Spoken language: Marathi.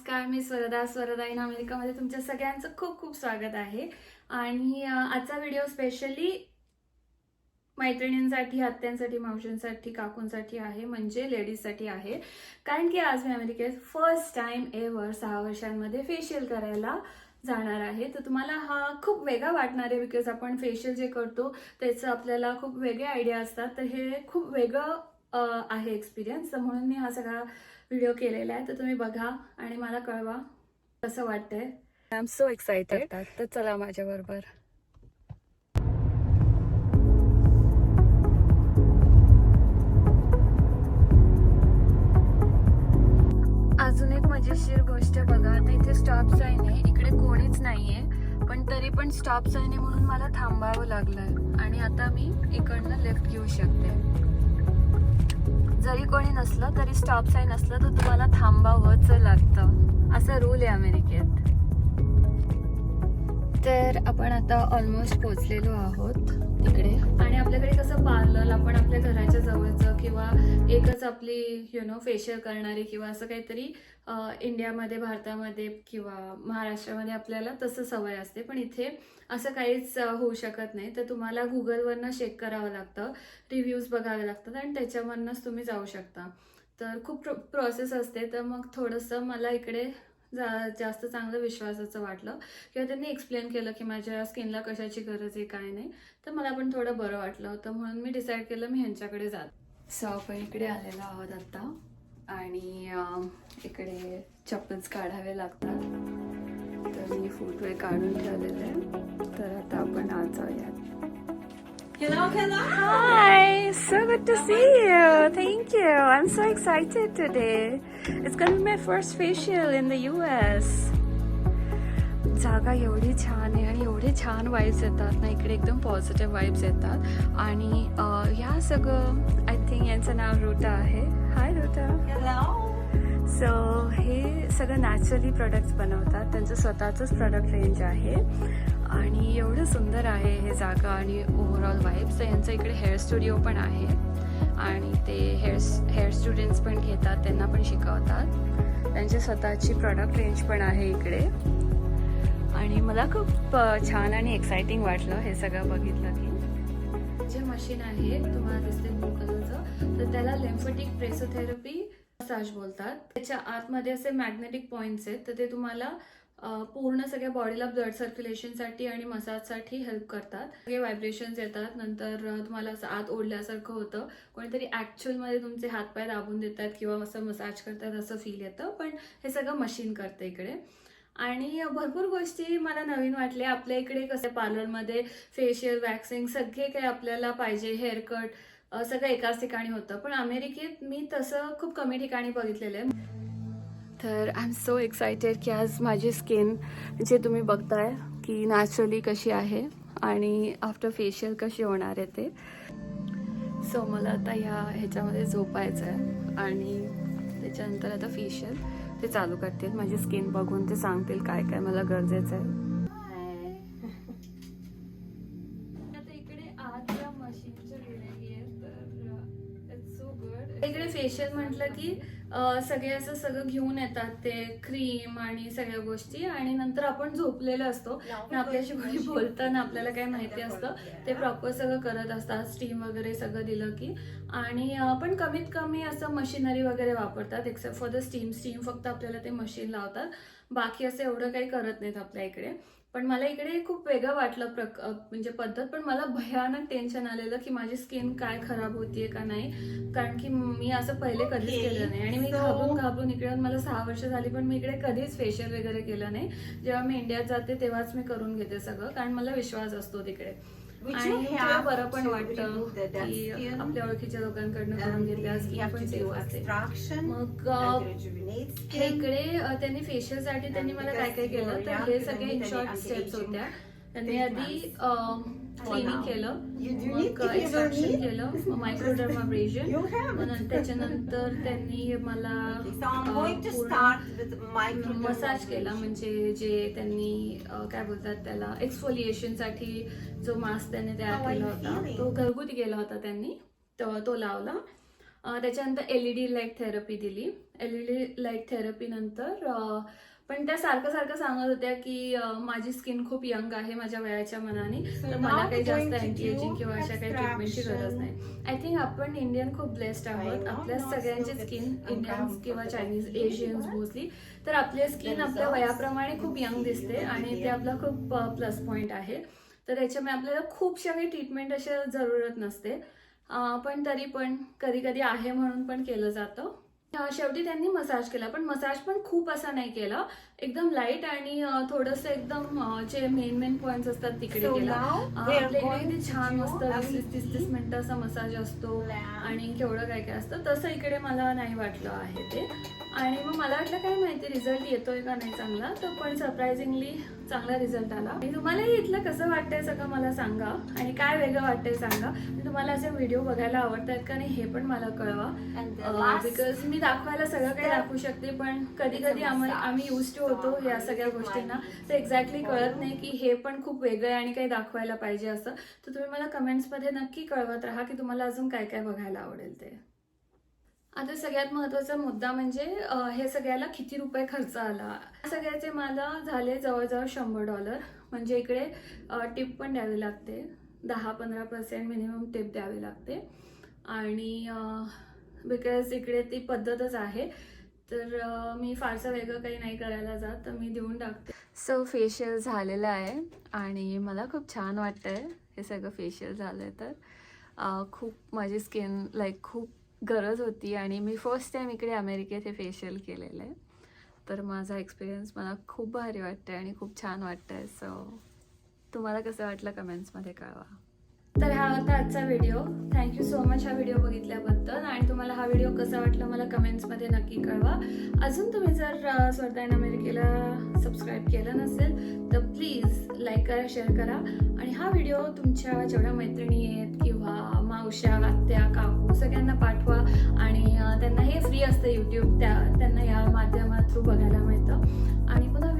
नमस्कार मी स्वरदा स्वरदा इन अमेरिकामध्ये तुमच्या सगळ्यांचं खूप खूप स्वागत आहे. आणि आजचा व्हिडिओ स्पेशली मैत्रिणींसाठी आत्यांसाठी मावशींसाठी काकूंसाठी आहे म्हणजे लेडीजसाठी आहे. कारण की आज मी अमेरिकेत फर्स्ट टाइम एव्हर सहा वर्षांमध्ये फेशियल करायला जाणार आहे. तर तुम्हाला हा खूप वेगळा वाटणार आहे बिकॉज आपण फेशियल जे करतो त्याचं आपल्याला खूप वेगळे आयडिया असतात. तर हे खूप वेगळं आहे एक्सपिरियन्स तर म्हणून मी हा सगळा व्हिडिओ केलेला आहे. तर तुम्ही बघा आणि मला कळवा कसं वाटतंय. आय एम सो एक्साइटेड तर चला माझ्या बरोबर अजून एक मजेशीर गोष्ट बघा. आता इथे स्टॉप साईन आहे. इकडे कोणीच नाहीये. पण तरी पण स्टॉप साईन आहे म्हणून मला थांबावं लागलंय. आणि आता मी इकडनं लेफ्ट घेऊ शकते. जरी कोणी नसलं तरी स्टॉप साईन असलं तर तुम्हाला थांबावंच लागतं. असा रूल आहे अमेरिकेत. तर आपण आता ऑलमोस्ट पोहोचलेलो आहोत. तिकडे आणि आपल्याकडे कसं पार्लर आपण आपल्या घराच्या जवळचं किंवा एकच आपली यु नो फेशियल करणारी किंवा असं काहीतरी इंडियामध्ये भारतामध्ये किंवा महाराष्ट्रामध्ये आपल्याला तसं सवय असते. पण इथे असं काहीच होऊ शकत नाही. तर तुम्हाला गुगलवरनं चेक करावं लागतं. रिव्ह्यूज बघावे लागतात आणि त्याच्यावरनंच तुम्ही जाऊ शकता. तर खूप प्रो प्रोसेस असते. तर मग थोडंसं मला इकडे जा जास्त चांगलं विश्वासाचं वाटलं. किंवा त्यांनी एक्सप्लेन केलं की माझ्या स्किनला कशाची गरज आहे काय नाही. तर मला पण थोडं बरं वाटलं होतं. म्हणून मी डिसाईड केलं मी ह्यांच्याकडे जात. सो आपण इकडे आलेलो आहोत आता आणि इकडे चप्पल्स काढावे लागतात. तर मी फुटवे काढून ठेवलेले. आहे तर आता आपण आज जाऊयात. So good to see you. Thank you. I'm so excited today. It's going to be my first facial in the US. जागा एवढी छान आहे आणि एवढे छान वाईब्स येतात ना इकडे एकदम पॉझिटिव्ह वाईब्स येतात आणि अं, ह्या सगळं आय थिंक यांचं नाव रुटा आहे हाय रुटा Hello. सो हे सगळं नॅचरली प्रोडक्ट्स बनवतात त्यांचं स्वतःचंच प्रोडक्ट रेंज आहे आणि एवढं सुंदर आहे हे जागा आणि ओव्हरऑल वाईब्स तर यांचं इकडे हेअर स्टुडिओ पण आहे. आणि ते हेअर हेअर स्टुडंट्स पण घेतात त्यांना पण शिकवतात. त्यांची स्वतःची प्रॉडक्ट रेंज पण आहे इकडे. आणि मला खूप छान आणि एक्सायटिंग वाटलं हे सगळं बघितलं की. जे मशीन आहे तुम्हाला दिसते ब्लू कलरचं तर त्याला लेम्फटिक प्रेसोथेरपी मसाज बोलतात. त्याच्या आतमध्ये असे मॅग्नेटिक पॉईंट्स आहेत तर ते तुम्हाला पूर्ण सगळ्या बॉडीला ब्लड सर्क्युलेशनसाठी आणि मसाजसाठी हेल्प करतात. सगळे व्हायब्रेशन्स येतात. नंतर तुम्हाला असं आत ओढल्यासारखं होतं. कोणीतरी ॲक्च्युअलमध्ये तुमचे हातपाय दाबून देतात किंवा असं मसाज करतात असं फील येतं. पण हे सगळं मशीन करतं इकडे. आणि भरपूर गोष्टी मला नवीन वाटल्या. आपल्या इकडे कसं पार्लरमध्ये फेशियल वॅक्सिंग सगळे काही आपल्याला पाहिजे. हेअरकट सगळं एकाच ठिकाणी होतं. पण अमेरिकेत मी तसं खूप कमी ठिकाणी बघितलेलं आहे. तर आय एम सो एक्सायटेड की आज माझी स्किन जे तुम्ही बघताय की नॅचरली कशी आहे आणि आफ्टर फेशियल कशी होणार आहे ते. सो मला आता ह्या ह्याच्यामध्ये झोपायचं आहे आणि त्याच्यानंतर आता फेशियल ते चालू करतील. माझी स्किन बघून ते सांगतील काय काय मला गरजेचं आहे. फेशियल म्हटलं की सगळे असं सगळं घेऊन येतात ते क्रीम आणि सगळ्या गोष्टी आणि नंतर आपण झोपलेलो असतो. ना आपल्याशी कोणी बोलतं ना आपल्याला काय माहिती असतं. ते प्रॉपर सगळं करत असतात स्टीम वगैरे सगळं दिलं की. आणि पण कमीत कमी असं मशिनरी वगैरे वापरतात except for the steam steam फक्त आपल्याला ते मशीन लावतात. बाकी असं एवढं काही करत नाहीत आपल्या इकडे. पण मला इकडे खूप वेगळं वाटलं प्रक म्हणजे पद्धत पण मला भयानक टेन्शन आलेलं की माझी स्किन काय खराब होतीये का नाही कारण की मी असं पहिले कधीच Okay. केलं नाही. आणि मी So- घाबरून घाबरून इकडे मला सहा वर्ष झाली पण मी इकडे कधीच फेशियल वगैरे केलं नाही. जेव्हा मी इंडियात जाते तेव्हाच मी करून घेते सगळं कारण मला विश्वास असतो तिकडे. आणि have बरं पण वाटतं की? आपल्या ओळखीच्या लोकांकडनं करून Um, घेतल्यास you की have पण to do सेफ असते extraction मग हे skin. इकडे त्यांनी फेशियलसाठी त्यांनी मला काय काय केलं तर हे सगळे इन शॉर्ट स्टेप्स होत्या त्यांनी आधी क्लिनिंग केलं. Extraction need. केलं. it. त्याच्यानंतर त्यांनी मला मसाज केला. म्हणजे जे त्यांनी काय बोलतात त्याला एक्सफोलिएशनसाठी जो मास्क त्यांनी तयार केला होता? तो घरगुती केला होता त्यांनी. तो लावला. त्याच्यानंतर L E D light therapy दिली. L E D light therapy नंतर पण त्या सारखं सारखं सांगत होत्या की माझी स्किन खूप यंग आहे माझ्या वयाच्या मनाने. तर मला काही जास्त अँटी एजिंग किंवा अशा काही ट्रीटमेंटची गरज नाही. आय थिंक आपण इंडियन खूप ब्लेस्ड आहोत. आपल्या सगळ्यांची स्किन इंडियन्स किंवा चायनीज एशियन्स मोस्टली तर आपली स्किन आपल्या वयाप्रमाणे खूप यंग दिसते आणि ते आपला खूप प्लस पॉईंट आहे. तर त्याच्यामुळे आपल्याला खूपशा काही ट्रीटमेंट अशा जरूरत नसते. पण तरी पण कधी कधी आहे म्हणून पण केलं जातं. शेवटी त्यांनी मसाज केला पण मसाज पण खूप असा नाही केला. एकदम लाइट आणि थोडंसं एकदम जे मेन मेन पॉइंट्स असतात तिकडे केला. छान मस्त वीस तीस तीस मिनिटाचा मसाज असतो आणि केवढं काय काय असतं तसं इकडे मला नाही वाटलं आहे ते. आणि मग मला वाटलं काय माहिती रिझल्ट येतोय का नाही चांगला. तर पण सरप्राइझिंगली चांगला रिझल्ट आला. आणि तुम्हालाही इथलं कसं वाटतंय सगळं मला सांगा. आणि काय वेगळं वाटतंय सांगा. तुम्हाला असे व्हिडिओ बघायला आवडतात का नाही हे पण मला कळवा. बिकॉज मी दाखवायला सगळं काही दाखवू शकते पण कधी कधी आम्ही आम्ही युज टू होतो या सगळ्या गोष्टींना. तर एक्झॅक्टली कळत नाही की हे पण खूप वेगळं आहे आणि काही दाखवायला पाहिजे असं. तर तुम्ही मला कमेंट्समध्ये नक्की कळवत राहा की तुम्हाला अजून काय काय बघायला आवडेल ते. आता सगळ्यात महत्त्वाचा मुद्दा म्हणजे हे सगळ्याला किती रुपये खर्च आला? या सगळ्याचे मला झाले जवळजवळ शंभर डॉलर. म्हणजे इकडे टिप पण द्यावी लागते. दहा पंधरा पर्सेंट मिनिमम टिप द्यावी लागते. आणि बिकॉज इकडे ती पद्धतच आहे. तर मी फारसं वेगळं काही नाही करायला जात तर मी देऊन टाकते. सो फेशियल झालेलं आहे. आणि मला खूप छान वाटतंय हे सगळं फेशियल झालं आहे तर खूप माझी स्किन लाईक खूप गरज होती आणि मी फर्स्ट टाईम इकडे अमेरिकेत हे फेशियल केलेलं आहे. तर माझा एक्सपिरियन्स मला खूप भारी वाटतं आणि खूप छान वाटतं आहे सो तुम्हाला कसं वाटलं कमेंट्समध्ये कळवा. तर हा होता आजचा video thank you so much हा व्हिडिओ बघितल्याबद्दल. आणि तुम्हाला हा व्हिडिओ कसा वाटला मला कमेंट्समध्ये नक्की कळवा. अजून तुम्ही जर स्वतः इन अमेरिकेला सबस्क्राईब केलं नसेल तर प्लीज लाईक करा शेअर करा. आणि हा व्हिडिओ तुमच्या जेवढ्या मैत्रिणी आहेत किंवा मावशा आत्या काकू सगळ्यांना पाठवा. आणि त्यांना हे फ्री असतं यूट्यूब त्या त्यांना या माध्यमात थ्रू बघायला मिळतं. आणि पुन्हा